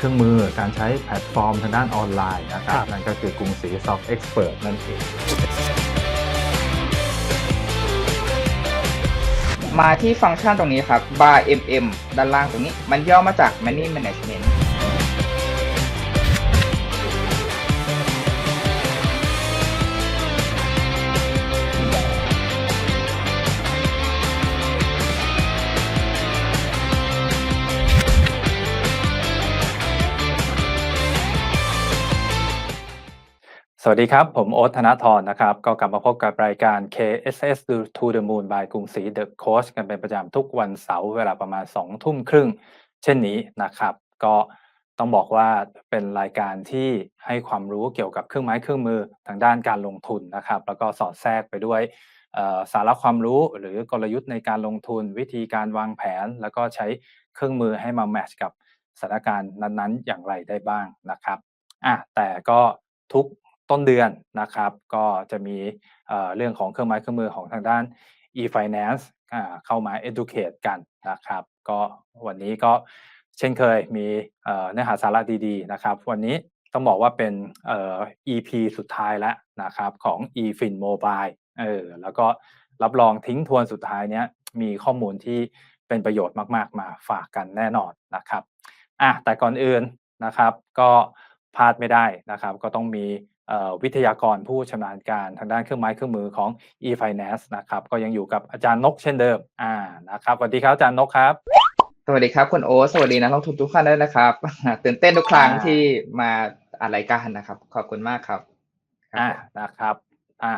เครื่องมือการใช้แพลตฟอร์มทางด้านออนไลน์นะครับครับนั่นก็คือกรุงศรี Soft Expert นั่นเองมาที่ฟังก์ชันตรงนี้ครับ bar mm ด้านล่างตรงนี้ มันย่อมาจาก money management สวัสดีครับ ผมโอ๊ตธนทรนะครับ ก็กลับมาพบกับรายการ KSS to the Moon by กรุงศรี The Coach กันเป็นประจำทุกวันเสาร์เวลาประมาณ2ทุ่มครึ่ง เช่นนี้นะครับ ก็ต้องบอกว่าเป็นรายการที่ให้ความรู้เกี่ยวกับเครื่องไม้เครื่องมือทางด้านการลงทุนนะครับ แล้วก็สอดแทรกไปด้วยสาระความรู้หรือกลยุทธ์ในการลงทุน วิธีการวางแผน แล้วก็ใช้เครื่องมือให้มาแมทช์กับสถานการณ์นั้นๆ อย่างไรได้บ้างนะครับอะแต่ก็ทุก ต้นเดือนนะครับ ก็จะมีเรื่องของเครื่องไม้เครื่องมือของทางด้าน e-finance เข้ามา educate กันนะครับ ก็วันนี้ก็เช่นเคยมีเนื้อหาสาระดีๆนะครับ วันนี้ต้องบอกว่าเป็น EP สุดท้ายแล้วนะครับของ eFin Mobile เออแล้วก็รับรองทิ้งทวนสุดท้ายเนี้ยมีข้อมูลที่เป็นประโยชน์มาก ๆ มาฝากกันแน่นอนนะครับอะแต่ก่อนอื่นนะครับ ก็พลาดไม่ได้นะครับ ก็ต้องมีวิทยากรผู้ชำนาญการทางด้านเครื่องไม้เครื่องมือของ e-finance นะครับก็ยังอยู่กับอาจารย์นกเช่นเดิมอ่านะครับสวัสดีครับอาจารย์นกครับ สวัสดีครับคุณโอ๊ตสวัสดีนักลงทุนทุกท่านด้วยนะครับตื่นเต้นทุกครั้งอ่าที่มาอัดรายการนะครับ ขอบคุณมากครับครับอ่าผมนะครับอ่า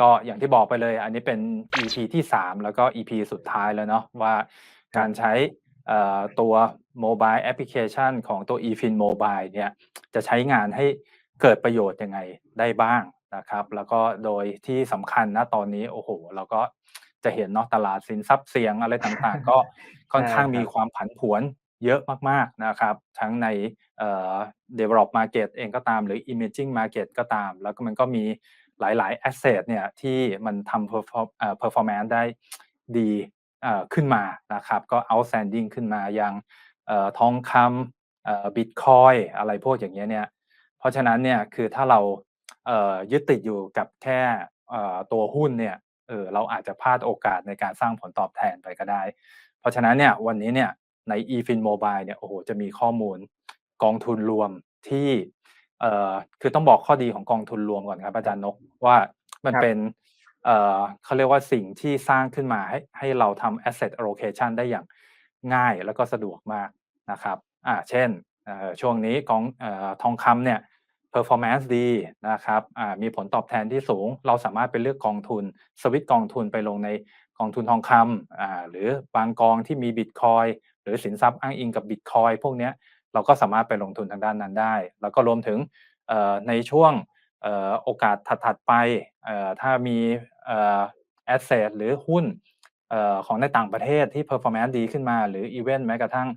ก็อย่างที่บอกไปเลย อันนี้เป็น EP ที่ 3 แล้วก็ EP สุดท้ายแล้วเนาะว่าการใช้เอ่อตัว mobile application ของตัว eFin Mobile เนี่ยจะใช้งานให้ เกิดประโยชน์ยังไงได้บ้างนะครับ แล้วก็โดยที่สำคัญนะตอนนี้โอ้โห เราก็จะเห็นเนาะตลาดสินทรัพย์เสี่ยงอะไรต่างๆ ก็ค่อนข้างใช่ครับมีความผันผวนเยอะมากๆนะครับ ทั้งในเอ่อ develop market เองก็ตามหรือ emerging market ก็ตาม แล้วก็มันก็มีหลายๆ asset เนี่ยที่มันทำ perform เอ่อ performance ได้ดีเอ่อขึ้นมานะครับ ก็ outstanding ขึ้นมาอย่างเอ่อทองคำเอ่อ bitcoin อะไรพวกอย่างเงี้ยเนี่ย เพราะฉะนั้นเนี่ยคือถ้าเราเอ่อยึดติดอยู่กับแค่เอ่อตัวหุ้นเนี่ยเออเราอาจจะพลาดโอกาสในการสร้างผลตอบแทนไปก็ได้ เพราะฉะนั้นเนี่ยวันนี้เนี่ยใน eFin Mobile เนี่ยโอ้โหจะมีข้อมูลกองทุนรวมที่เอ่อคือต้องบอกข้อดีของกองทุนรวมก่อนครับอาจารย์นกว่ามันครับเป็นเอ่อเขาเรียกว่าสิ่งที่สร้างขึ้นมาให้ให้เราทำ asset allocation ได้อย่างง่ายแล้วก็สะดวกมากนะครับอ่าเช่นเอ่อช่วงนี้กองเอ่อทองคำเนี่ย performance ดีนะครับมีผลตอบแทนที่สูง เราสามารถไปเลือกกองทุน สวิตกองทุนไปลงในกองทุนทองคำหรือบางกองที่มีบิตคอยหรือสินทรัพย์อ้างอิงกับบิตคอยพวกนี้เราก็สามารถไปลงทุนทางด้านนั้นได้ แล้วก็รวมถึงในช่วงโอกาสถัดๆไปถ้ามีเอ่อ asset หรือหุ้นของในต่างประเทศที่ performance ดีขึ้นมา หรือ even แม้กระทั่ง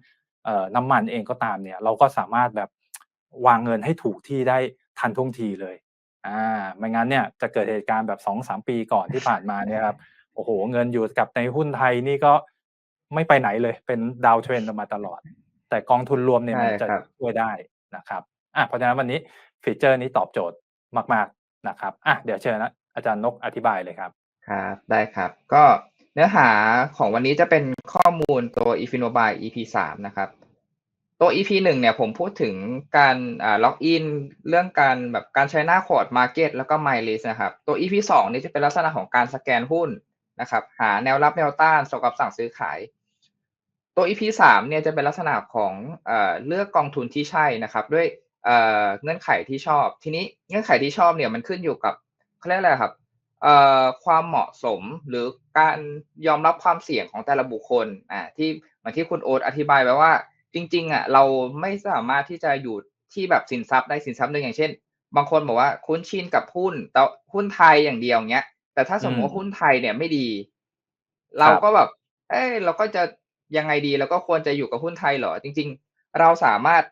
น้ำมันเองก็ตามเนี่ยเราก็สามารถแบบ วางเงินให้ถูกที่ได้ทันท่วงทีเลยอ่าไม่งั้นเนี่ยจะเกิดเหตุการณ์แบบสองสามปีก่อนที่ผ่านมาเนี่ยครับโอ้โหเงินอยู่กับในหุ้นไทยนี่ก็ไม่ไปไหนเลยเป็นดาวเทรนมาตลอด แต่กองทุนรวมเนี่ยใช่มันจะครับช่วยได้นะครับอะเพราะฉะนั้นวันนี้ฟีเจอร์นี้ตอบโจทย์มาก ๆนะครับอะเดี๋ยวเชิญนะอาจารย์นกอธิบายเลยครับครับได้ครับ ก็เนื้อหาของวันนี้จะเป็นข้อมูลตัว e f i n o b i EP สามนะครับ ตัว EP หนึ่งเนี่ยผมพูดถึงการอ่าล็อกอินเรื่องการแบบการใช้หน้าคอร์ด Market แล้วก็ My List นะครับ ตัว EP สองนี่จะเป็นลักษณะของการสแกนหุ้นนะครับหาแนวรับแนวต้านสำหรับสั่งซื้อขาย ตัว EP สามเนี่ยจะเป็นลักษณะของเอ่อเลือกกองทุนที่ใช่นะครับ ด้วยเอ่อเงื่อนไขที่ชอบ ทีนี้เงื่อนไขที่ชอบเนี่ยมันขึ้นอยู่กับเขาเรียกอะไรครับเอ่อความเหมาะสมหรือการยอมรับความเสี่ยงของแต่ละบุคคลอ่าที่เหมือนที่คุณโอ๊ตอธิบายไว้ว่า จริง ๆอะเราไม่สามารถที่จะอยู่ที่แบบสินทรัพย์ได้สินทรัพย์หนึ่งอย่างเช่น บางคนบอกว่าคุ้นชินกับหุ้นแต่หุ้นไทยอย่างเดียวเงี้ย แต่ถ้าสมมติว่าหุ้นไทยเนี่ยไม่ดี เราก็แบบ เอ้ยเราก็จะยังไงดีเราก็ควรจะอยู่กับหุ้นไทยเหรอ จริง ๆ เราสามารถ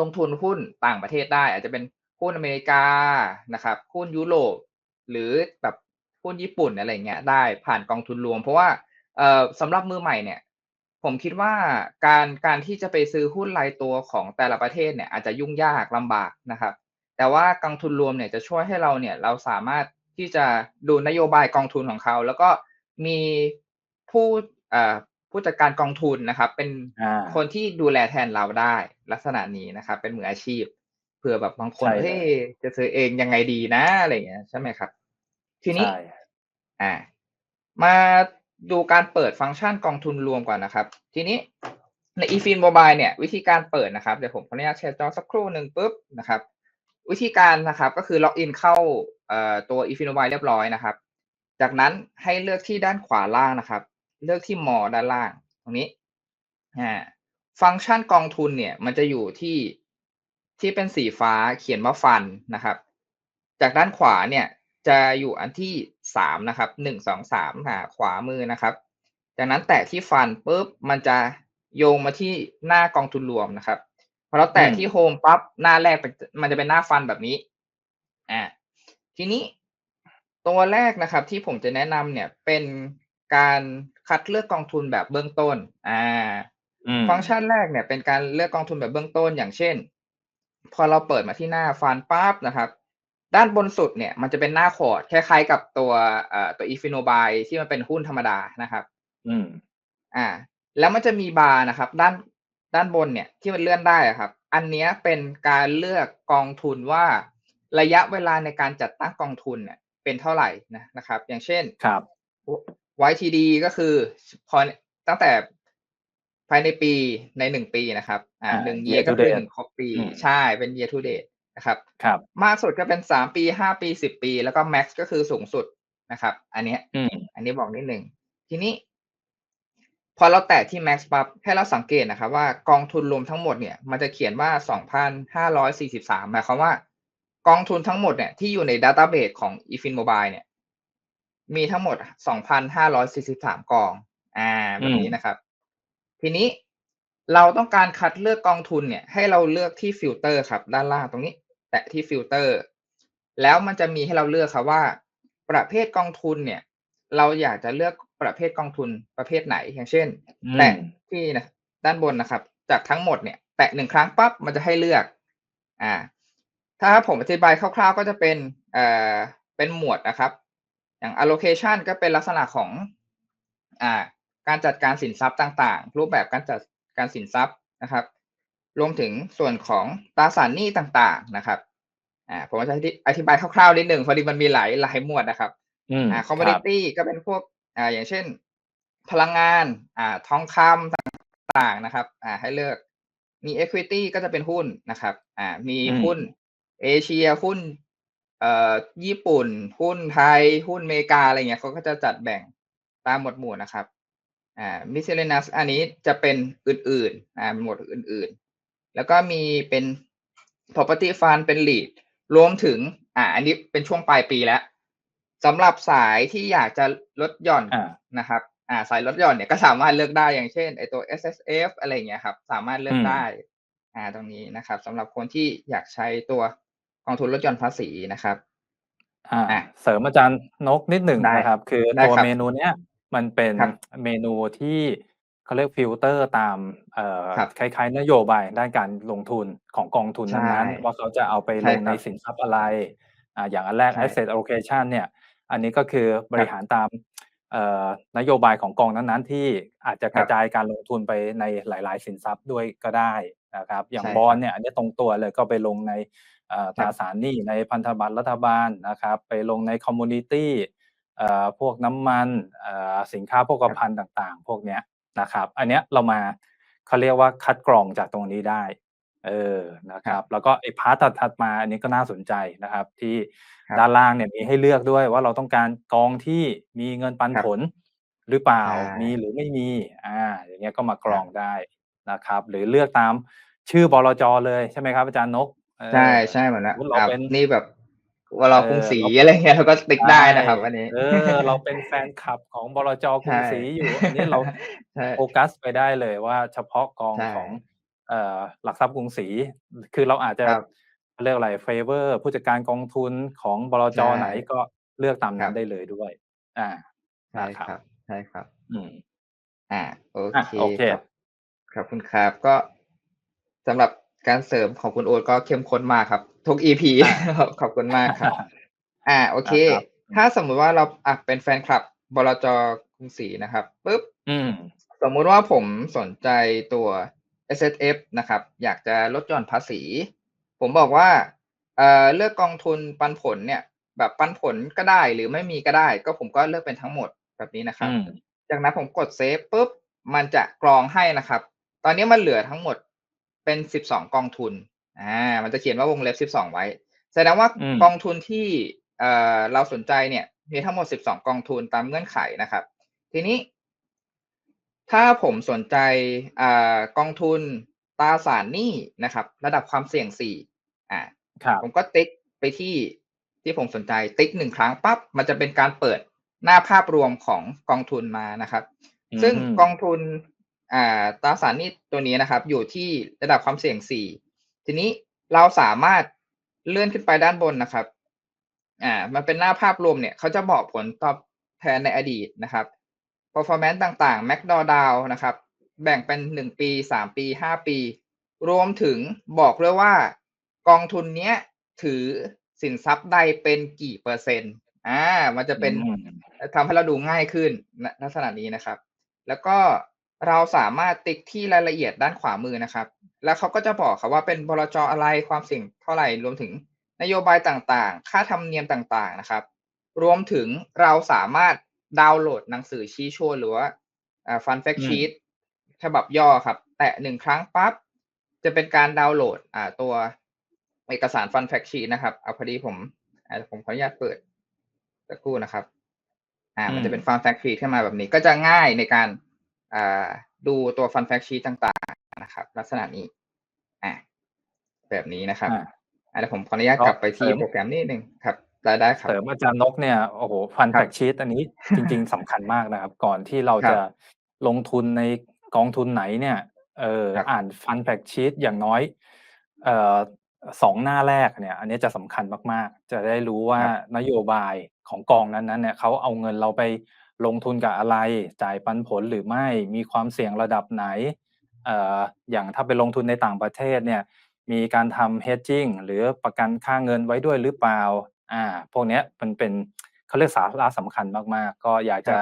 ลงทุนหุ้นต่างประเทศได้ อาจจะเป็นหุ้นอเมริกานะครับหุ้นยุโรปหรือแบบหุ้นญี่ปุ่นอะไรเงี้ยได้ผ่านกองทุนรวม เพราะว่าเอ่อสำหรับมือใหม่เนี่ย ผมคิดว่าการการที่จะไปซื้อหุ้นรายตัวของแต่ละประเทศเนี่ยอาจจะยุ่งยากลำบากนะครับ แต่ว่ากองทุนรวมเนี่ยจะช่วยให้เราเนี่ยเราสามารถที่จะดูนโยบายกองทุนของเขา แล้วก็มีผู้เอ่อผู้จัดการกองทุนนะครับ เป็นอ่าคนที่ดูแลแทนเราได้ลักษณะนี้นะครับ เป็นมืออาชีพเผื่อแบบบางคนใช่เลยเฮ้ยจะซื้อเองยังไงดีนะอะไรอย่างเงี้ยใช่ไหมครับ ทีนี้ใช่อ่ามา ดูการเปิดฟังก์ชันกองทุนรวมก่อนนะครับ ทีนี้ใน eFin Mobile เนี่ยวิธีการเปิดนะครับ เดี๋ยวผมขออนุญาตแชร์จอสักครู่หนึ่งปุ๊บนะครับ วิธีการนะครับก็คือล็อกอินเข้าตัว eFin Mobile เรียบร้อยนะครับ จากนั้นให้เลือกที่ด้านขวาล่างนะครับ เลือกที่มอด้านล่างตรงนี้อ่าฟังก์ชันกองทุนเนี่ยมันจะอยู่ที่ที่เป็นสีฟ้าเขียนว่าฟันนะครับ จากด้านขวาเนี่ยจะอยู่อันที่ สามนะครับหนึ่งสองสามหาขวามือนะครับ จากนั้นแตะที่ฟันปุ๊บมันจะโยงมาที่หน้ากองทุนรวมนะครับพอเราแตะอืมที่โฮมปั๊บหน้าแรกเป็นมันจะเป็นหน้าฟันแบบนี้อ่าทีนี้ตัวแรกนะครับ ที่ผมจะแนะนำเนี่ยเป็นการคัดเลือกกองทุนแบบเบื้องต้น อ่าอืมฟังก์ชันแรกเนี่ยเป็นการเลือกกองทุนแบบเบื้องต้นอย่างเช่น พอเราเปิดมาที่หน้าฟันปั๊บนะครับ ด้านบนสุดเนี่ยมันจะเป็นหน้าคอร์ดคล้ายๆกับตัวเอ่อตัวอีฟิโนบายที่มันเป็นหุ้นธรรมดานะครับ อืม อ่า แล้วมันจะมีบาร์นะครับ ด้านด้านบนเนี่ยที่มันเลื่อนได้อะครับ อันเนี้ยเป็นการเลือกกองทุนว่าระยะเวลาในการจัดตั้งกองทุนเนี่ยเป็นเท่าไหร่นะนะครับ อย่างเช่นครับ YTD ก็คือพอตั้งแต่ภายในปีในหนึ่งปีนะครับ อ่าอ่าหนึ่ง year เย to ก็คือ date หนึ่งครบปีอืมใช่เป็น year to date นะครับครับมากสุดก็เป็นสามปีห้าปีสิบปี แล้วก็ max ก็คือสูงสุดนะครับ อันเนี้ยอืมอันนี้บอกนิดหนึ่งทีนี้ พอเราแตะที่ max ปั๊บให้เราสังเกตนะครับ ว่ากองทุนรวมทั้งหมดเนี่ยมันจะเขียนว่าสองพันห้าร้อยสี่สิบสามหมายความว่ากองทุนทั้งหมดเนี่ยที่อยู่ในดัตต้าเบสของ eFin Mobile เนี่ย มีทั้งหมดสองพันห้าร้อยสี่สิบสามกอง อ่าแบบนี้นะครับ ทีนี้เราต้องการคัดเลือกกองทุนเนี่ย ให้เราเลือกที่ฟิลเตอร์ครับ ด้านล่างตรงนี้ แตะที่ฟิลเตอร์ แล้วมันจะมีให้เราเลือกครับว่า ประเภทกองทุนเนี่ย เราอยากจะเลือกประเภทกองทุนประเภทไหนอย่างเช่นอืมแตะที่นะด้านบนนะครับ จากทั้งหมดเนี่ย แตะหนึ่งครั้งปั๊บมันจะให้เลือก อ่า ถ้าผมอธิบายคร่าวๆก็จะเป็นเอ่อเป็นหมวดนะครับ อย่าง allocation ก็เป็นลักษณะของ อ่า การจัดการสินทรัพย์ต่าง ๆ รูปแบบการจัดการสินทรัพย์นะครับ รวมถึงส่วนของตราสารหนี้ต่างๆนะครับอ่าผมจะอธิบายคร่าวๆนิดหนึ่งพอดีมันมีหลายหลายหมวดนะครับอืมอ่าครับ commodity ก็เป็นพวกอ่าอย่างเช่น พลังงานอ่าทองคำต่างๆนะครับอ่าให้เลือกมี equity ก็จะเป็นหุ้นนะครับอ่ามีอืมหุ้นเอเชียหุ้นเอ่อญี่ปุ่น หุ้นไทย หุ้นอเมริกาอะไรเงี้ยเขาก็จะจัดแบ่งตามหมวดหมู่นะครับอ่า miscellaneous อันนี้จะเป็นอื่นๆอ่าหมวดอื่นๆ แล้วก็มีเป็น property fund เป็น lead รวมถึง อ่า อันนี้เป็นช่วงปลายปีแล้วสำหรับสายที่อยากจะลดหย่อนอ่านะครับ อ่า สายลดหย่อนเนี่ยก็สามารถเลือกได้อย่างเช่นไอตัว S S F อะไรอย่างเงี้ยครับ สามารถเลือกอืมได้ อ่า ตรงนี้นะครับสำหรับคนที่อยากใช้ตัวกองทุนลดหย่อนภาษีนะครับ อ่าอะเสริมอาจารย์นกนิดหนึ่งได้นะครับ คือได้ตัวครับเมนูเนี้ยมันเป็นครับเมนูที่ เขาเรียกฟิลเตอร์ตามเอ่อครับคล้ายๆ นโยบายด้านการลงทุนของกองทุนใช่นั้นๆ ว่าเขาจะเอาไปใช่ลงในครับ สินทรัพย์อะไรอ่าอย่างอันแรก ใช่ asset allocation เนี่ย อันนี้ก็คือบริหารตามเอ่อนโยบายของกองนั้นๆ ที่อาจจะคกรับระจายการลงทุนไปในหลาย ๆ สินทรัพย์ด้วยก็ได้นะครับ อย่างใช่บอลครับเนี่ยอันนี้ตรงตัวเลยก็ไปลงในเอ่อตครัราบสารหนี้ในพันธบัตรรัฐบาลนะครับ ไปลงในคอมมูนิตี้ เอ่อพวกน้ำมันเอ่อสินค้าโภคภัณฑ์ต่างๆ พวกเนี้ย นะครับ อันเนี้ยเรามาเขาเรียกว่าคัดกรองจากตรงนี้ได้ เออนะครับ แล้วก็ไอ้พาร์ทถัดๆมาอันนี้ก็น่าสนใจนะครับ ที่ครับด้านล่างเนี่ยมีให้เลือกด้วยว่าเราต้องการกองที่มีเงินปันครับผลหรือเปล่าใช่มีหรือไม่มี อ่า อย่างเงี้ยก็มากรครัอบงได้นะครับ หรือเลือกตามชื่อบลจเลยใช่ไหมครับอาจารย์นกเออใช่ใช่เหมือนสนะมมุติเราอ่าเป็นนี่แบบเวลาเออกรุงศรีเราอะไรเงี้ยเราก็ติ๊กได้นะครับใช่อันนี้ เออ เราเป็นแฟนคลับของบลจกรุงศรีอยู่ อันนี้เราใช่โฟกัสไปได้เลยว่าเฉพาะกองใช่ของเอ่อหลักทรัพย์กรุงศรีคือเราอาจจะครับเรียกอะไรเฟเวอร์ผู้จัดการกองทุนของบลจใช่ไหนก็เลือกตามครันั้นบได้เลยด้วย อ่าใช่นะครับครับใช่ครับ อืมอ่าโออะเคโอเคครับขอบคุณครับก็สำหรับ การเสริมของคุณโอ๊ตก็เข้มข้นมากครับ ทุก EP อ่าขอบคุณมากครับ อ่า โอเคนะครับถ้าสมมุติว่าเราอะเป็นแฟนคลับบลจกรุงศรีนะครับปุ๊บอืมสมมุติว่าผมสนใจตัว S S F นะครับ อยากจะลดหย่อนภาษี ผมบอกว่าเอ่อเลือกกองทุนปันผลเนี่ย แบบปันผลก็ได้หรือไม่มีก็ได้ ก็ผมก็เลือกเป็นทั้งหมดแบบนี้นะครับอืมจากนั้นผมกดเซฟปุ๊บมันจะกรองให้นะครับ ตอนนี้มันเหลือทั้งหมด เป็นสิบสองกองทุนอ่ามันจะเขียนว่าวงเล็บสิบสองไว้ แสดงว่าอืมกองทุนที่เอ่อเราสนใจเนี่ยมีทั้งหมดสิบสองกองทุนตามเงื่อนไขนะครับ ทีนี้ ถ้าผมสนใจอ่ากองทุนตราสารหนี้นะครับ ระดับความเสี่ยงสี่อ่าครับผมก็ติ๊กไปที่ที่ผมสนใจติ๊กหนึ่งครั้งปั๊บมันจะเป็นการเปิดหน้าภาพรวมของกองทุนมานะครับ ซึ่งอืมกองทุน อ่าตราสารหนี้ตัวนี้นะครับ อยู่ที่ระดับความเสี่ยงสี่ทีนี้เราสามารถเลื่อนขึ้นไปด้านบนนะครับ อ่า มันเป็นหน้าภาพรวมเนี่ยเขาจะบอกผลตอบแทนในอดีตนะครับ performance ต่างๆ MACD Dow นะครับ แบ่งเป็นหนึ่งปีสามปีห้าปี รวมถึงบอกด้วยว่ากองทุนเนี้ยถือสินทรัพย์ใดเป็นกี่เปอร์เซ็นต์ อ่า มันจะเป็นอืมทำให้เราดูง่ายขึ้นณลักษณะนี้นะครับ แล้วก็ เราสามารถติ๊กที่รายละเอียดด้านขวามือนะครับ แล้วเขาก็จะบอกครับว่าเป็นบลจอะไรความเสี่ยงเท่าไหร่รวมถึงนโยบายต่างๆ ค่าธรรมเนียมต่างๆนะครับ รวมถึงเราสามารถดาวน์โหลดหนังสือชี้ชวนหรือว่าฟันแฟกอืมชีตฉบับย่อครับ แตะหนึ่งครั้งปั๊บจะเป็นการดาวน์โหลดอ่าตัวเอกสารฟันแฟกชีตนะครับเอาพอดีผมอ่าผมขออนุญาตเปิดสักครู่นะครับ อ่า มันจะเป็นฟันแฟกชีตขึ้นมาแบบนี้ก็จะง่ายในการอ่า ดูตัวฟันแฟกชีตต่างๆนะครับ ลักษณะนี้อ่าแบบนี้นะครับอ่าอ่าเดี๋ยวผมขออนุญาตก็กลับไปที่เสริมโปรแกรมนิดนึงครับได้ได้ครับเสริมอาจารย์นกเนี่ยโอ้โหฟันครัแฟบกชีตอันนี้จริง ๆสำคัญมากนะครับ ก่อนที่เราครับจะลงทุนในกองทุนไหนเนี่ยเออครับอ่านฟันแฟกชีตอย่างน้อยเอ่อสองหน้าแรกเนี่ย อันนี้จะสำคัญมากๆ จะได้รู้ว่าครับนโยบายของกองนั้นๆเนี่ยเขาเอาเงินเราไป ลงทุนกับอะไร จ่ายปันผลหรือไม่มีความเสี่ยงระดับไหนเอ่ออย่างถ้าไปลงทุนในต่างประเทศเนี่ยมีการทำ hedging หรือประกันค่าเงินไว้ด้วยหรือเปล่าอ่าพวกเนี้ยมันเป็นเขาเรียกสาระสำคัญมากๆ ก็อยากจะ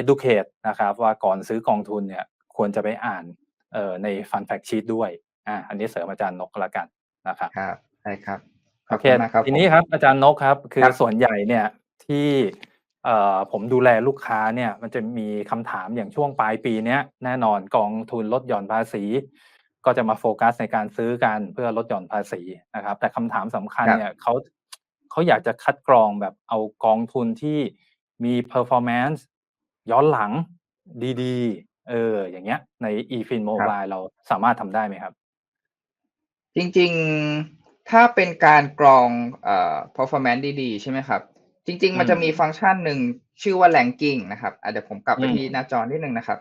educate นะครับว่าก่อนซื้อกองทุนเนี่ยควรจะไปอ่านเอ่อใน fund fact sheet ด้วยอ่าอันนี้เสริมอาจารย์นกก็แล้วกันนะครับครับได้ครับขโออบเคคุณมากครับทีนี้ผมครับอาจารย์นกครับ คืคอรับส่วนใหญ่เนี่ยที่เอ่อ ผมดูแลลูกค้าเนี่ยมันจะมีคำถามอย่างช่วงปลายปีเนี้ยแน่นอนกองทุนลดหย่อนภาษี ก็จะมาโฟกัสในการซื้อกันเพื่อลดหย่อนภาษีนะครับ แต่คำถามสำคัญครับเนี่ยเขาเขาอยากจะคัดกรองแบบเอากองทุนที่มี performance ย้อนหลังดีๆ เออ อย่างเงี้ย ใน eFin Mobile เราสามารถทำได้ไหมครับ จริงๆ ถ้าเป็นการกรองเอ่อ performance ดีๆ ใช่ไหมครับ จริง ๆ มันอืมจะมีฟังก์ชันหนึ่งชื่อว่า ranking นะครับอะเดี๋ยวผมกลับไปอืมที่หน้าจอนิดนึงนะครับ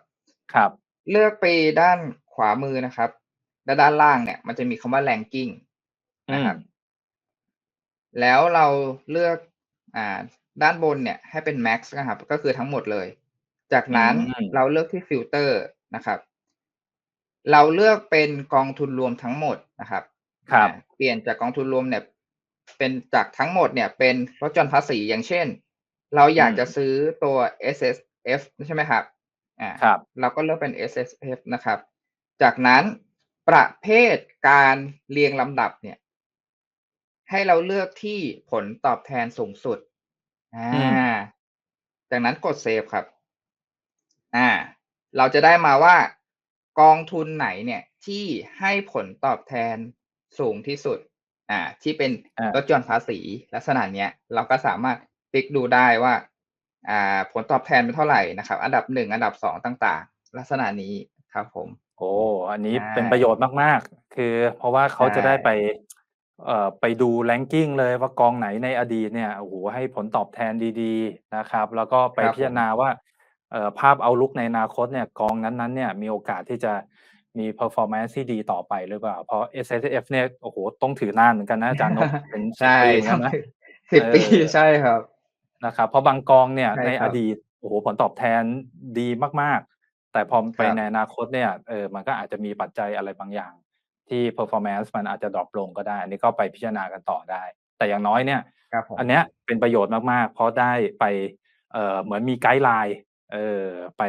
ครับ เลือกไปด้านขวามือนะครับและด้านล่างเนี่ย มันจะมีคำว่า ranking อืนะมครับ แล้วเราเลือกอ่าด้านบนเนี่ยให้เป็น max นะครับ ก็คือทั้งหมดเลย จากนั้นอืมเราเลือกที่ filter นะครับ เราเลือกเป็นกองทุนรวมทั้งหมดนะครับครับอ่าเปลี่ยนจากกองทุนรวมเนี่ย เป็นจากทั้งหมดเนี่ยเป็นลดหย่อนภาษีอย่างเช่น เราอยากอืมจะซื้อตัว S S F ใช่ไหมครับอ่าครับ เราก็เลือกเป็น S S F นะครับ จากนั้นประเภทการเรียงลำดับเนี่ย ให้เราเลือกที่ผลตอบแทนสูงสุดอ่าอืมจากนั้นกดเซฟครับ อ่า เราจะได้มาว่ากองทุนไหนเนี่ยที่ให้ผลตอบแทนสูงที่สุด อ่า ที่เป็นอ่าลดหย่อนภาษีลักษณะเนี้ย เราก็สามารถคลิกดูได้ว่า อ่า ผลตอบแทนเป็นเท่าไหร่นะครับ อันดับหนึ่งอันดับสองต่าง ๆ ลักษณะนี้ครับผม โอ้อันนี้ใช่เป็นประโยชน์มากๆ คือเพราะว่าเขาจะได้ใช่ไปเอ่อไปดู ranking เลยว่ากองไหนในอดีตเนี่ยโอ้โฮให้ผลตอบแทนดีๆนะครับ แล้วก็ไปครับพิจารณาว่าเอ่อภาพ outlook ในอนาคตเนี่ยกองนั้นๆเนี่ยมีโอกาสที่จะ มี performance ที่ดีต่อไปหรือเปล่า เพราะ S S F เนี่ยโอ้โฮต้องถือนานเหมือนกันนะอาจารย์นกเป็น10ใช่ปีเหมือนต้กัองนนะถือสิบเอปีอใช่ครับนะครับ เพราะบางกองเนี่ยใช่ในคอรับดีตโอ้โฮผลตอบแทนดีมากแต่พอไปครับในอนาคตเนี่ยเออมันก็อาจจะมีปัจจัยอะไรบางอย่าง ที่ performance มันอาจจะดรอปลงก็ได้ อันนี้ก็ไปพิจารณากันต่อได้ แต่อย่างน้อยเนี่ยครับผมอันเนี้ยเป็นประโยชน์มากๆ เพราะได้ไปเอ่อเหมือนมีไกด์ไลน์เออไป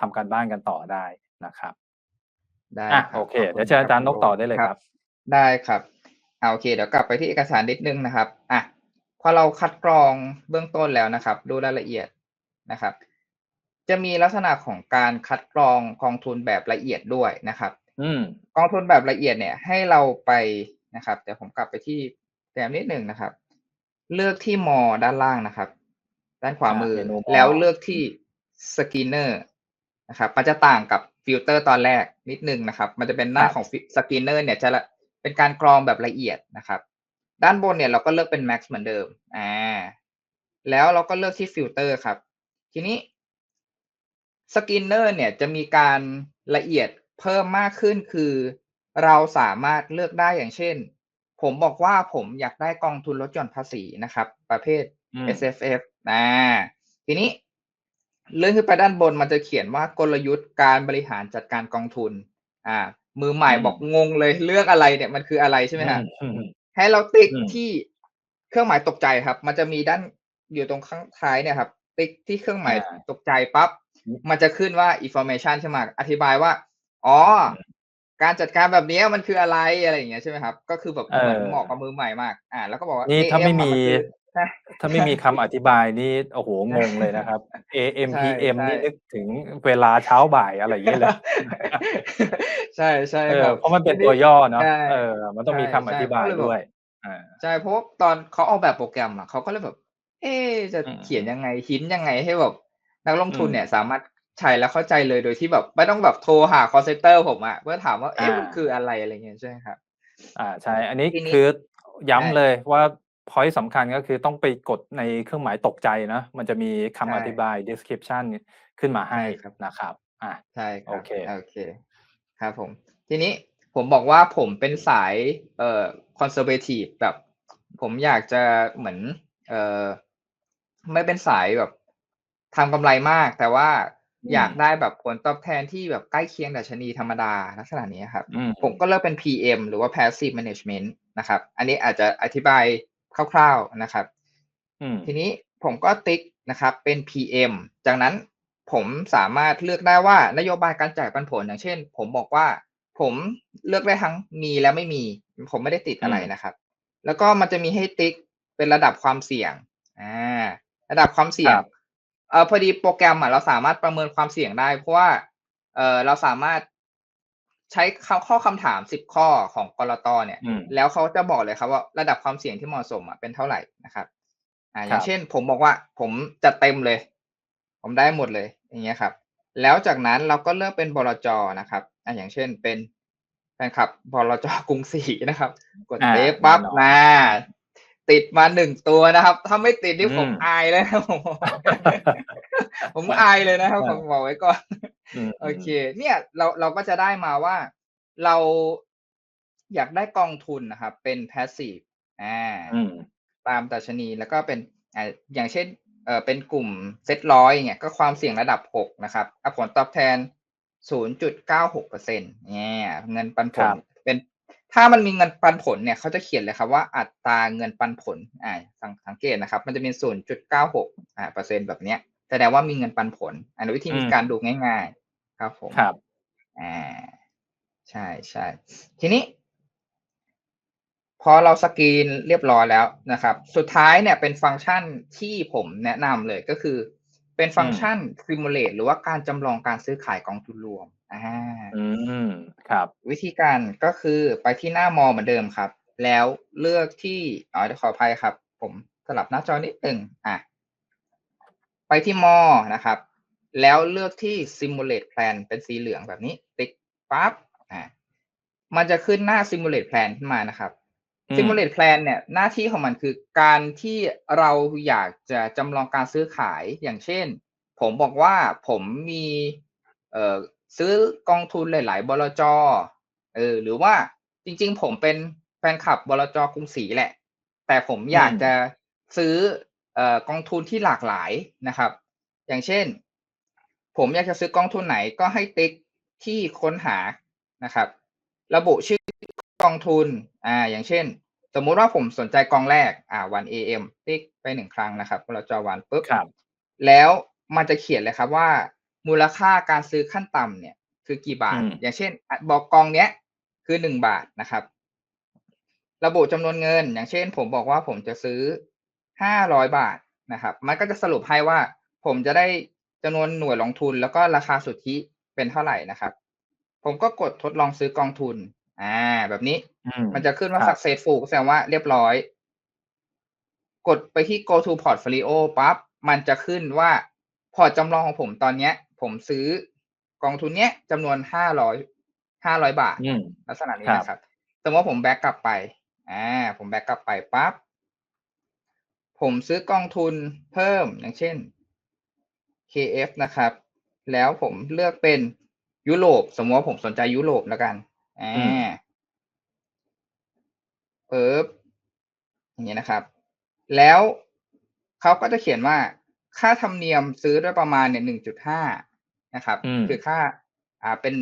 ทำการบ้านกันต่อได้นะครับ ได้อะครับโอเคขบณเดี๋ยวเชิญอาจารย์นกต่อได้เลยครับ ได้ครับอ่าโอเค เดี๋ยวกลับไปที่เอกสารนิดนึงนะครับอะพอเราคัดกรองเบื้องต้นแล้วนะครับ ดูรายละเอียดนะครับ จะมีลักษณะของการคัดกรองกองทุนแบบละเอียดด้วยนะครับ อืมกองทุนแบบละเอียดเนี่ย ให้เราไปนะครับเดี๋ยวผมกลับไปที่แต้มนิดหนึ่งนะครับ เลือกที่มอด้านล่างนะครับ ด้านขวามืออ่าเมนูมอแล้วเลือกที่สก r นเนอร์ นะครับมันจะต่างกับฟิลเตอร์ตอนแรกนิดนึงนะครับ มันจะเป็นหน้าของสก r นเนอร์เนี่ยจะละเป็นการกรองแบบละเอียดนะครับ ด้านบนเนี่ยเราก็เลือกเป็น max เหมือนเดิมอ่าแล้วเราก็เลือกที่ฟิลเตอร์ครับ ทีนี้สกินเนอร์เนี่ยจะมีการละเอียดเพิ่มมากขึ้นคือ เราสามารถเลือกได้อย่างเช่น ผมบอกว่าผมอยากได้กองทุนลดหย่อนภาษีนะครับ ประเภทอืม S F F อ่าทีนี้ เลื่อนขึ้นไปด้านบนมันจะเขียนว่ากลยุทธ์การบริหารจัดการกองทุน อ่า มือใหม่อืมบอกงงเลยเลือกอะไรเนี่ยมันคืออะไรใช่ไหมฮะอืมให้เราติ๊กอืมที่เครื่องหมายตกใจครับ มันจะมีด้านอยู่ตรงข้างท้ายเนี่ยครับ ติ๊กที่เครื่องหมายอ่าตกใจปั๊บอืมมันจะขึ้นว่า information ใช่ไหมอธิบายว่า อ๋อ การจัดการแบบนี้มันคืออะไรอะไรอย่างเงี้ยใช่ไหมครับ ก็คือแบบเออเหมือนเหมาะกับมือใหม่มาก อ่า แล้วก็บอกว่านี่ถ้าไม่ AM มีอะนคือใช่ถ้าไม่มีคำอธิบายนี่โอ้โหงงเลยนะครับ AM ใช่ PM ใช่นี่นึกถึงเวลาเช้าบ่ายอะไรอย่างเงี้ยเลยใช่ใช่เอคอรับเพราะมันเป็นตัวย่อเนาะใช่เออ มันต้องมีใช่คำอธิบายใช่ด้วยอ่าใช่เพราะว่าตอนเขาออกแบบโปรแกรมอะเขาก็เลยแบบ เอ๊ะจะอืมเขียนยังไงหินยังไงให้แบบนักลงทุนอืมเนี่ยสามารถ ใช้แล้วเข้าใจเลยโดยที่แบบไม่ต้องแบบโทรหา call center ผมอะเพื่อถามว่าเอ๊ะอ่ามัมันคืออะไรอะไรเงี้ยใช่ไหมครับ อ่าใช่ อันนี้ทีนี้คือย้ำใช่เลยว่า point สำคัญก็คือต้องไปกดในเครื่องหมายตกใจนะ มันจะมีคำใช่อธิบาย description ขึ้นมาให้ใช่ครับนะครับ อะใช่ครับโอเคโอเค ครับผม ทีนี้ผมบอกว่าผมเป็นสายเอ่อ conservative แบบ ผมอยากจะเหมือน เอ่อ ไม่เป็นสายแบบทำกำไรมาก แต่ว่า อืมอยากได้แบบผลตอบแทนที่แบบใกล้เคียงดัชนีธรรมดาลักษณะนี้ครับอืมผมก็เลือกเป็น PM หรือว่า passive management นะครับ อันนี้อาจจะอธิบายคร่าวๆนะครับอืมทีนี้ผมก็ติ๊กนะครับเป็น PM จากนั้นผมสามารถเลือกได้ว่านโยบายการจ่ายปันผลอย่างเช่น ผมบอกว่า ผมเลือกได้ทั้งมีและไม่มี ผมไม่ได้ติดอะไรอืมนะครับ แล้วก็มันจะมีให้ติ๊กเป็นระดับความเสี่ยงอ่าระดับความเสี่ยงครับ เออพอดีโปรแกรมอะเราสามารถประเมินความเสี่ยงได้ เพราะว่าเออเราสามารถใช้ข้อข้อคำถามสิบข้อของกรตเนี่ยอืมแล้วเขาจะบอกเลยครับว่าระดับความเสี่ยงที่เหมาะสมอะเป็นเท่าไหร่นะครับอ่าอครัย่างบเช่น ผมบอกว่า ผมจะเต็มเลย ผมได้หมดเลย อย่างเงี้ยครับ แล้วจากนั้นเราก็เลือกเป็นบลจนะครับอ่าอย่างเช่นเป็นแฟนคลับบลจกรุงศรีนะครับ กดอ่าเซฟปั๊บแน่นอนนะ ติดมาหนึ่งตัวนะครับ ถ้าไม่ติดนี่อืมผมอายเลยนะผมผมอายเลยนะครับเอผอมบอกไว้ก่อนอืมโอเค เนี่ยเราเราก็จะได้มาว่าเราอยากได้กองทุนนะครับ เป็น passive อ่าอืมตามดัชนีแล้วก็เป็นอ่าอย่างเช่นเออเป็นกลุ่มเซ็ตร้อยอย่างเงี้ยก็ความเสี่ยงระดับหกนะครับอะผลตอบแทน0.96เปอร์เซ็นต์เนี่ยเงินปันผครัลบเป็น ถ้ามันมีเงินปันผลเนี่ยเขาจะเขียนเลยครับว่าอัตราเงินปันผลอ่าสังสังเกตนะครับ มันจะเป็น0.96อ่าเปอร์เซ็นต์แบบเนี้ยแสดงว่ามีเงินปันผล อันนี้วิธีอืมการดูง่าย ๆ ครับผมครับอ่าใช่ใช่ทีนี้ พอเราสกรีนเรียบร้อยแล้วนะครับ สุดท้ายเนี่ยเป็นฟังก์ชันที่ผมแนะนำเลยก็คือ เป็นฟังก์ชัน simulate หรือว่าการจำลองการซื้อขายกองทุนรวม อ่า อืม ครับ วิธีการก็คือไปที่หน้ามอเหมือนเดิมครับ แล้วเลือกที่อ๋อเดี๋ยวขออภัยครับ ผมสลับหน้าจอนิดหนึ่งอะ ไปที่มอนะครับ แล้วเลือกที่ simulate plan เป็นสีเหลืองแบบนี้ ติ๊กปั๊บอะมันจะขึ้นหน้า simulate plan ขึ้นมานะครับ อืม simulate plan เนี่ย หน้าที่ของมันคือการที่เราอยากจะจำลองการซื้อขายอย่างเช่น ผมบอกว่าผมมี เอ่อ ซื้อกองทุนหลาย ๆ บลจเออ หรือว่าจริง ๆ ผมเป็นแฟนคลับบลจกรุงศรีแหละ แต่ผมอยากอืมจะซื้อเอ่อกองทุนที่หลากหลายนะครับ อย่างเช่น ผมอยากจะซื้อกองทุนไหนก็ให้ติ๊กที่ค้นหานะครับ ระบุชื่อกองทุน อ่า อย่างเช่น สมมุติว่าผมสนใจกองแรก อ่า วัน AM ติ๊กไปหนึ่งครั้งนะครับเราจอวันปุ๊บครับแล้วมันจะเขียนเลยครับว่า มูลค่าการซื้อขั้นต่ำเนี่ย คือกี่บาทอืมอย่างเช่นอะบอกกองเนี้ย คือหนึ่งบาทนะครับ ระบุจำนวนเงิน อย่างเช่น ผมบอกว่าผมจะซื้อห้าร้อยบาทนะครับ มันก็จะสรุปให้ว่า ผมจะได้จำนวนหน่วยลงทุน แล้วก็ราคาสุทธิเป็นเท่าไหร่นะครับ ผมก็กดทดลองซื้อกองทุน อ่า แบบนี้อืมมันจะขึ้นว่าครับ successful แสดงว่าเรียบร้อย กดไปที่ go to portfolio ปั๊บ มันจะขึ้นว่าพอร์ตจำลองของผมตอนเนี้ย ผมซื้อกองทุนเนี้ยจำนวนห้าร้อยห้าร้อยบาทอืมลักษณะนี้ครับนะครับสมมติว่าผมแบ็กกลับไปอ่าผมแบ็กกลับไปปั๊บผมซื้อกองทุนเพิ่มอย่างเช่น KF นะครับ แล้วผมเลือกเป็นยุโรป สมมติว่าผมสนใจยุโรปแล้วกันอ่าอืมปึ๊บอย่างนี้นะครับ แล้วเขาก็จะเขียนว่าค่าธรรมเนียมซื้อด้วยประมาณเนี่ยหนึ่งจุดห้า นะครับอืมคือค่าอ่าเป็น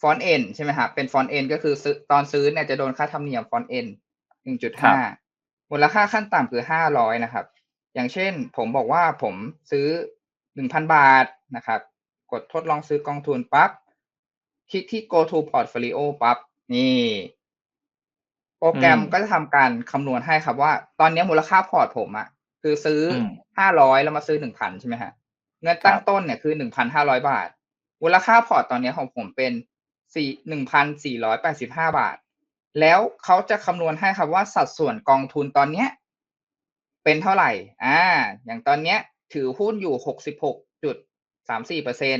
ฟอนต์เอ็นใช่ไหมครับเป็นฟอนต์เอ็นก็คือซื้อตอนซื้อเนี่ยจะโดนค่าธรรมเนียมฟอนต์เอ็นหนึ่งจุดครัห้าบมูลค่าขั้นต่ำคือห้าร้อยนะครับ อย่างเช่นผมบอกว่าผมซื้อหนึ่งพันบาทนะครับ กดทดลองซื้อกองทุนปั๊บคลิกที่ go to portfolio ปั๊บนี่โปรแกรมอืมก็จะทำการคำนวณให้ครับว่า ตอนนี้มูลค่าพอร์ตผมอะคือซื้ออมห้าร้อยแล้วมาซื้อหนึ่งพันใช่ไหมฮะ เงินตั้งครับต้นเนี่ยคือหนึ่งพันห้าร้อยบาท มูลค่าพอร์ตตอนนี้ของผมเป็นสี่หนึ่งพันสี่ร้อยแปดสิบห้าบาท แล้วเขาจะคำนวณให้ครับว่าสัดส่วนกองทุนตอนเนี้ยเป็นเท่าไหร่ อ่า อย่างตอนเนี้ย ถือหุ้นอยู่หกสิบหกจุดสามสี่เปอร์เซ็น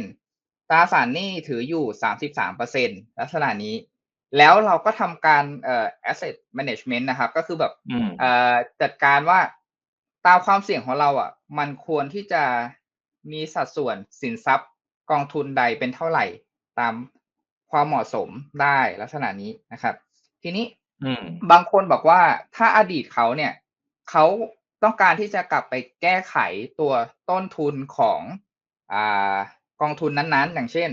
ตราสารหนี้ถืออยู่สามสิบสามเปอร์เซ็นลักษณะนี้ แล้วเราก็ทำการเอ่อ asset management นะครับ ก็คือแบบอืมเอ่อจัดการว่าตามความเสี่ยงของเราอะ มันควรที่จะ มีสัดส่วนสินทรัพย์กองทุนใดเป็นเท่าไหร่ ตามความเหมาะสมได้ลักษณะนี้นะครับ ทีนี้อืมบางคนบอกว่าถ้าอดีตเขาเนี่ยเขาต้องการที่จะกลับไปแก้ไขตัวต้นทุนของอ่ากองทุนนั้นๆ อย่างเช่น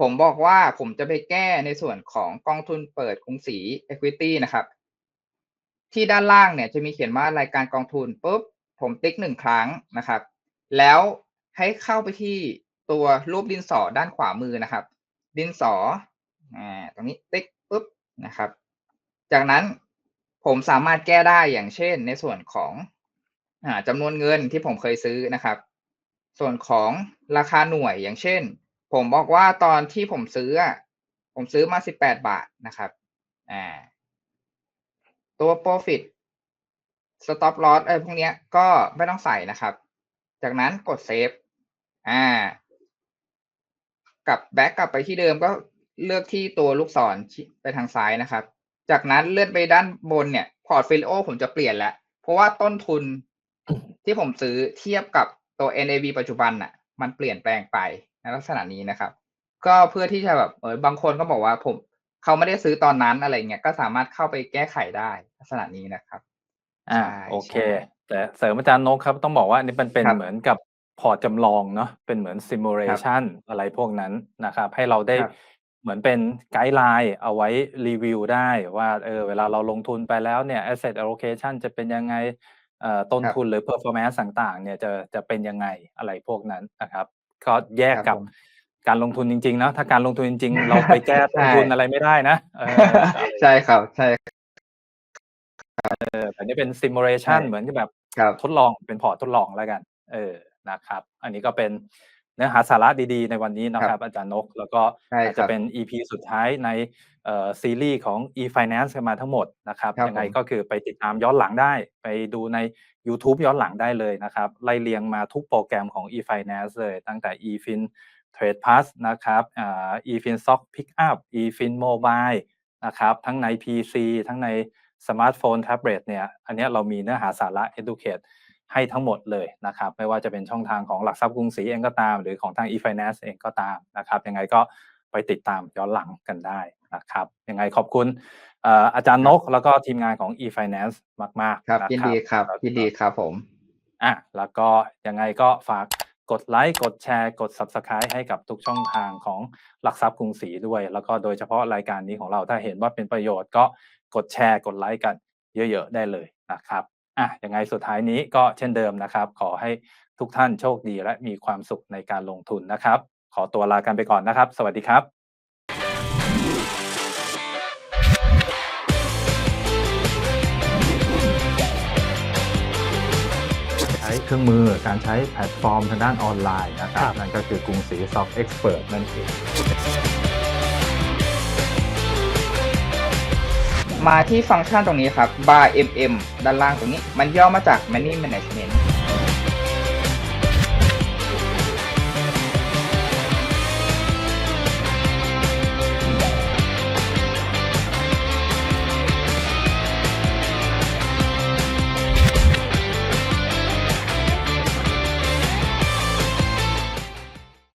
ผมบอกว่าผมจะไปแก้ในส่วนของกองทุนเปิดกรุงศรี Equity นะครับ ที่ด้านล่างเนี่ยจะมีเขียนว่ารายการกองทุนปุ๊บผมติ๊กหนึ่งครั้งนะครับ แล้ว ให้เข้าไปที่ตัวรูปดินสอด้านขวามือนะครับ ดินสออ่าตรงนี้ติ๊กปุ๊บนะครับ จากนั้นผมสามารถแก้ได้อย่างเช่น ในส่วนของอ่าจำนวนเงินที่ผมเคยซื้อนะครับ ส่วนของราคาหน่วยอย่างเช่น ผมบอกว่าตอนที่ผมซื้อผมซื้อมาสิบแปดบาทนะครับอ่าตัว profit stop loss เอ้ยพวกนี้ก็ไม่ต้องใส่นะครับ จากนั้นกด save อ่ากลับ back กลับไปที่เดิมก็เลือกที่ตัวลูกศรชี้ไปทางซ้ายนะครับ จากนั้นเลื่อนไปด้านบนเนี่ย portfolio ผมจะเปลี่ยนแล้ว เพราะว่าต้นทุนที่ผมซื้อเทียบกับตัว NAV ปัจจุบันน่ะ มันเปลี่ยนแปลงไปในลักษณะนี้นะครับ ก็เพื่อที่จะแบบเออบางคนก็บอกว่าผมเขาไม่ได้ซื้อตอนนั้นอะไรเงี้ยก็สามารถเข้าไปแก้ไขได้ลักษณะนี้นะครับ อ่าใช่โอเคใช่แต่เสริมอาจารย์นกครับ ต้องบอกว่านี่มันเป็นครับเหมือนกับ พอร์ตจำลองเนาะเป็นเหมือนซิมูเลชันอะไรพวกนั้นนะครับ ให้เราได้ครับ เหมือนเป็นไกด์ไลน์เอาไว้รีวิวได้ว่าเออเวลาเราลงทุนไปแล้วเนี่ย asset allocation จะเป็นยังไงเอ่อต้นครับทุนหรือ performance ต่างๆ เนี่ยจะจะเป็นยังไงอะไรพวกนั้นนะครับก็แยกครับกับผมการลงทุนจริงๆเนาะถ้าการลงทุนจริง ๆ เราไปแก้ ต้นทุนใช่อะไรไม่ได้นะเอออะไร ใช่ครับ ใช่เออแต่นี่เป็นซิมูเลชันใช่เหมือนกับแบบครับ ทดลองเป็นพอร์ตทดลองแล้วกัน เออ นะครับ อันนี้ก็เป็นเนื้อหาสาระดีๆ ในวันนี้นะครับ อาจารย์นก แล้วก็ใช่อาจคจะรับเป็น EP สุดท้ายในเอ่อซีรีส์ของ e-finance กันมาทั้งหมดนะครับครับยังไงผมก็คือไปติดตามย้อนหลังได้ ไปดูใน YouTube ย้อนหลังได้เลยนะครับ ไล่เรียงมาทุกโปรแกรมของ e-finance เลย ตั้งแต่ e-fin Trade Plus นะครับอ่า e-fin Stock Pickup e-fin Mobile นะครับ ทั้งใน PC ทั้งในสมาร์ทโฟนแท็บเล็ตเนี่ย อันเนี้ยเรามีเนื้อหาสาระ educate ให้ทั้งหมดเลยนะครับ ไม่ว่าจะเป็นช่องทางของหลักทรัพย์กรุงศรีเองก็ตาม หรือของทาง e-finance เองก็ตามนะครับ ยังไงก็ไปติดตามย้อนหลังกันได้นะครับ ยังไงขอบคุณเอ่ออาจารย์นกแล้วก็ทีมงานของ e-finance มากๆครับนะยินดีครับแล้วก็ยินดีครับผมอะแล้วก็ยังไงก็ฝากกดไลค์กดแชร์กด Subscribe ให้กับทุกช่องทางของหลักทรัพย์กรุงศรีด้วย แล้วก็โดยเฉพาะรายการนี้ของเราถ้าเห็นว่าเป็นประโยชน์ก็กดแชร์กดไลค์กันเยอะ ๆ ได้เลยนะครับ อะยังไงสุดท้ายนี้ก็เช่นเดิมนะครับ ขอให้ทุกท่านโชคดีและมีความสุขในการลงทุนนะครับ ขอตัวลากันไปก่อนนะครับ สวัสดีครับใช้เครื่องมือการใช้แพลตฟอร์มทางด้านออนไลน์นะครับครับนั่นก็คือกรุงศรี Stock Expert นั่นเอง มาที่ฟังก์ชันตรงนี้ครับ bar mm ด้านล่างตรงนี้ มันย่อมาจาก money management